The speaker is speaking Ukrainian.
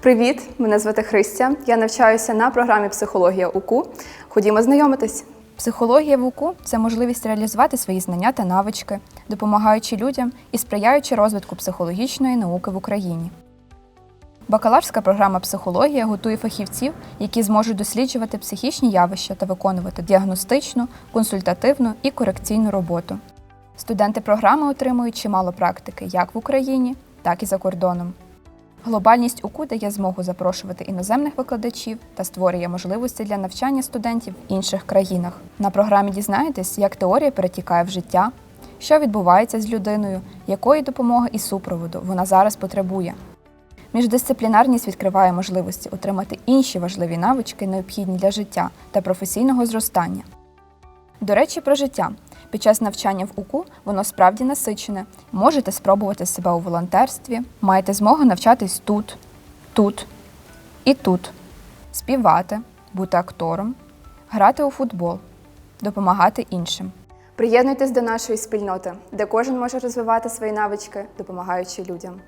Привіт! Мене звати Христя. Я навчаюся на програмі психологія УКУ. Ходімо знайомитись. Психологія в УКУ це можливість реалізувати свої знання та навички, допомагаючи людям і сприяючи розвитку психологічної науки в Україні. Бакалаврська програма психологія готує фахівців, які зможуть досліджувати психічні явища та виконувати діагностичну, консультативну і корекційну роботу. Студенти програми отримують чимало практики як в Україні, так і за кордоном. Глобальність УКУ дає змогу запрошувати іноземних викладачів та створює можливості для навчання студентів в інших країнах. На програмі дізнаєтесь, як теорія перетікає в життя, що відбувається з людиною, якої допомоги і супроводу вона зараз потребує. Міждисциплінарність відкриває можливості отримати інші важливі навички, необхідні для життя та професійного зростання. До речі, про життя. Під час навчання в УКУ воно справді насичене. Можете спробувати себе у волонтерстві, маєте змогу навчатись тут, тут і тут, співати, бути актором, грати у футбол, допомагати іншим. Приєднуйтесь до нашої спільноти, де кожен може розвивати свої навички, допомагаючи людям.